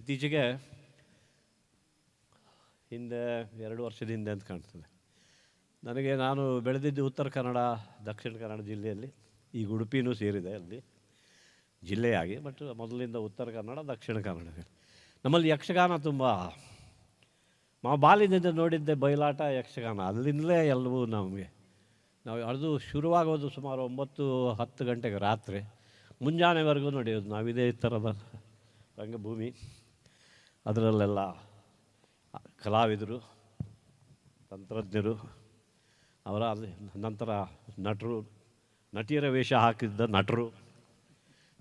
ಇತ್ತೀಚೆಗೆ ಹಿಂದೆ ಎರಡು ವರ್ಷದ ಹಿಂದೆ ಅಂತ ಕಾಣ್ತದೆ. ನನಗೆ ನಾನು ಬೆಳೆದಿದ್ದು ಉತ್ತರ ಕನ್ನಡ, ದಕ್ಷಿಣ ಕನ್ನಡ ಜಿಲ್ಲೆಯಲ್ಲಿ, ಈ ಉಡುಪಿನೂ ಸೇರಿದೆ ಅಲ್ಲಿ, ಜಿಲ್ಲೆಯಾಗಿ ಬಟ್ ಮೊದಲಿಂದ ಉತ್ತರ ಕನ್ನಡ, ದಕ್ಷಿಣ ಕನ್ನಡ. ನಮ್ಮಲ್ಲಿ ಯಕ್ಷಗಾನ ತುಂಬ, ನಾವು ಬಾಲ್ಯದಿಂದ ನೋಡಿದ್ದೆ ಬಯಲಾಟ ಯಕ್ಷಗಾನ. ಅಲ್ಲಿಂದಲೇ ಎಲ್ಲವೂ ನಮಗೆ, ನಾವು ಅದು ಶುರುವಾಗೋದು ಸುಮಾರು ಒಂಬತ್ತು, ಹತ್ತು ಗಂಟೆಗೆ ರಾತ್ರಿ, ಮುಂಜಾನೆವರೆಗೂ ನಡೆಯೋದು. ನಾವು ಇದೇ ಥರದ ರಂಗಭೂಮಿ. ಅದರಲ್ಲೆಲ್ಲ ಕಲಾವಿದರು, ತಂತ್ರಜ್ಞರು, ಅವರ ನಂತರ ನಟರು, ನಟಿಯರ ವೇಷ ಹಾಕಿದ್ದ ನಟರು.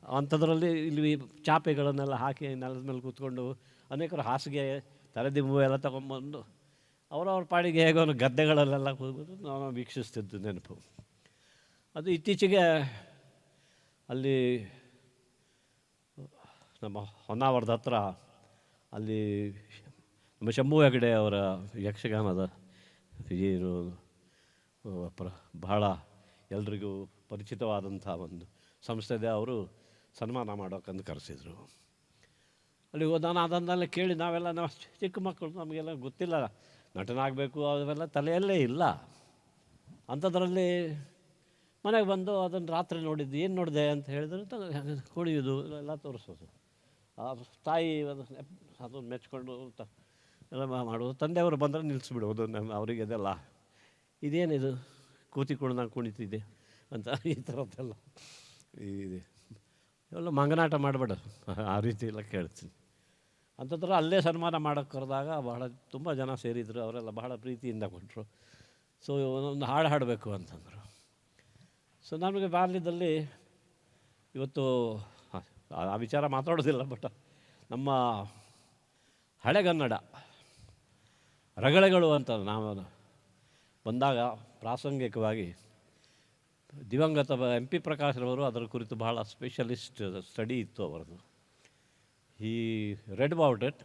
ಅಂಥದ್ರಲ್ಲಿ ಇಲ್ಲಿ ಚಾಪೆಗಳನ್ನೆಲ್ಲ ಹಾಕಿ ನೆಲದ ಮೇಲೆ ಕೂತ್ಕೊಂಡು ಅನೇಕರು ಹಾಸಿಗೆ ತಲೆದಿಂಬು ಎಲ್ಲ ತಗೊಂಬಂದು ಅವರವ್ರ ಪಾಡಿಗೆ ಹೇಗೋ ಗದ್ದೆಗಳಲ್ಲೆಲ್ಲ ಕೂತ್ಕೊಂಡು ನಾನು ವೀಕ್ಷಿಸ್ತಿದ್ದು ನೆನಪು. ಅದು ಇತ್ತೀಚೆಗೆ ಅಲ್ಲಿ ನಮ್ಮ ಹೊನ್ನಾವರದ ಹತ್ರ ಅಲ್ಲಿ ನಮ್ಮ ಶಂಭು ಹೆಗಡೆ ಅವರ ಯಕ್ಷಗಾನದ ಏನು ಪ್ರ, ಬಹಳ ಎಲ್ರಿಗೂ ಪರಿಚಿತವಾದಂಥ ಒಂದು ಸಂಸ್ಥೆ ಇದೆ ಅವರು ಸನ್ಮಾನ ಮಾಡೋಕ್ಕಂದು ಕರೆಸಿದರು. ಅಲ್ಲಿ ನಾನು ಅದನ್ನೆಲ್ಲ ಕೇಳಿ ನಾವೆಲ್ಲ ನಾವು ಚಿಕ್ಕ ಮಕ್ಕಳು ನಮಗೆಲ್ಲ ಗೊತ್ತಿಲ್ಲ, ನಟನಾಗಬೇಕು ಅವೆಲ್ಲ ತಲೆಯಲ್ಲೇ ಇಲ್ಲ. ಅಂಥದ್ರಲ್ಲಿ ಮನೆಗೆ ಬಂದು ಅದನ್ನು ರಾತ್ರಿ ನೋಡಿದ್ದು, ಏನು ನೋಡಿದೆ ಅಂತ ಹೇಳಿದ್ರೆ ಕುಡಿಯೋದು ಎಲ್ಲ ತೋರಿಸೋದು. ತಾಯಿ ಅದನ್ನ ಮೆಚ್ಕೊಂಡು ತ ಎಲ್ಲ ಮಾಡೋದು ತಂದೆಯವರು ಬಂದರೆ ನಿಲ್ಲಿಸ್ಬಿಡೋದು ನಮ್ಮ ಅವರಿಗೆ ಅದೆಲ್ಲ. ಇದೇನಿದು ಕೂತಿಕೊಂಡು ನಾನು ಕುಣಿತಿದ್ದೆ ಅಂತ ಈ ಥರದ್ದೆಲ್ಲ. ಇದೆ. ಎಲ್ಲ ಮಂಗನಾಟ ಮಾಡಬೇಡ. ಆ ರೀತಿ ಎಲ್ಲ ಕೇಳ್ತೀನಿ. ಅಂಥದ್ರ ಅಲ್ಲೇ ಸನ್ಮಾನ ಮಾಡೋಕ್ಕೆ ಕರೆದಾಗ ಬಹಳ ತುಂಬ ಜನ ಸೇರಿದರು. ಅವರೆಲ್ಲ ಬಹಳ ಪ್ರೀತಿಯಿಂದ ಕೊಟ್ಟರು. ಸೊ ಒಂದೊಂದು ಹಾಡು ಹಾಡಬೇಕು ಅಂತಂದರು. ಸೊ ನಮಗೆ ಬಾಲ್ಯದಲ್ಲಿ ಇವತ್ತು ಆ ವಿಚಾರ ಮಾತಾಡೋದಿಲ್ಲ ಬಟ್ ನಮ್ಮ ಹಳೆಗನ್ನಡ ರಗಳೆಗಳು ಅಂತ ನಾವು ಬಂದಾಗ ಪ್ರಾಸಂಗಿಕವಾಗಿ ದಿವಂಗತ ಎಂ ಪಿ ಪ್ರಕಾಶ್ರವರು ಅದರ ಕುರಿತು ಬಹಳ ಸ್ಪೆಷಲಿಸ್ಟ್ ಸ್ಟಡಿ ಇತ್ತು ಅವರದು. He read about it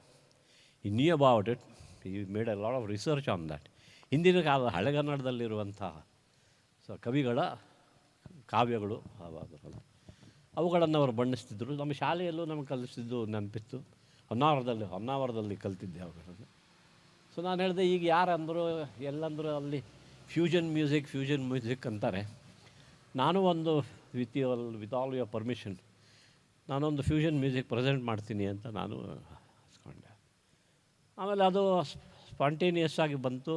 he knew about it he made a lot of research on that ಹಿಂದಿನ ಕಾಲದ ಹಳೆಗನ್ನಡದಲ್ಲಿರುವಂಥ ಸೊ ಕವಿಗಳ ಕಾವ್ಯಗಳು ಅವುಗಳನ್ನು ಅವರು ಬಣ್ಣಿಸ್ತಿದ್ದರು ನಮ್ಮ ಶಾಲೆಯಲ್ಲೂ ನಮಗೆ ಕಲಿಸಿದ್ದು ನೆನಪಿತ್ತು. ಹೊನ್ನಾವರದಲ್ಲಿ ಹೊನ್ನಾವರದಲ್ಲಿ ಕಲ್ತಿದ್ದೆ ಅವಾಗ ಸೊ ನಾನು ಹೇಳಿದೆ, ಈಗ ಯಾರಂದರು, ಎಲ್ಲಂದರೂ ಅಲ್ಲಿ ಫ್ಯೂಷನ್ ಮ್ಯೂಸಿಕ್ ಫ್ಯೂಷನ್ ಮ್ಯೂಸಿಕ್ ಅಂತಾರೆ. ನಾನು ಒಂದು with your with all your permission ನಾನೊಂದು ಫ್ಯೂಷನ್ ಮ್ಯೂಸಿಕ್ ಪ್ರೆಸೆಂಟ್ ಮಾಡ್ತೀನಿ ಅಂತ ನಾನು ಹಚ್ಕೊಂಡೆ ಆಮೇಲೆ ಅದು ಸ್ಪಾಂಟೇನಿಯಸ್ ಆಗಿ ಬಂತು.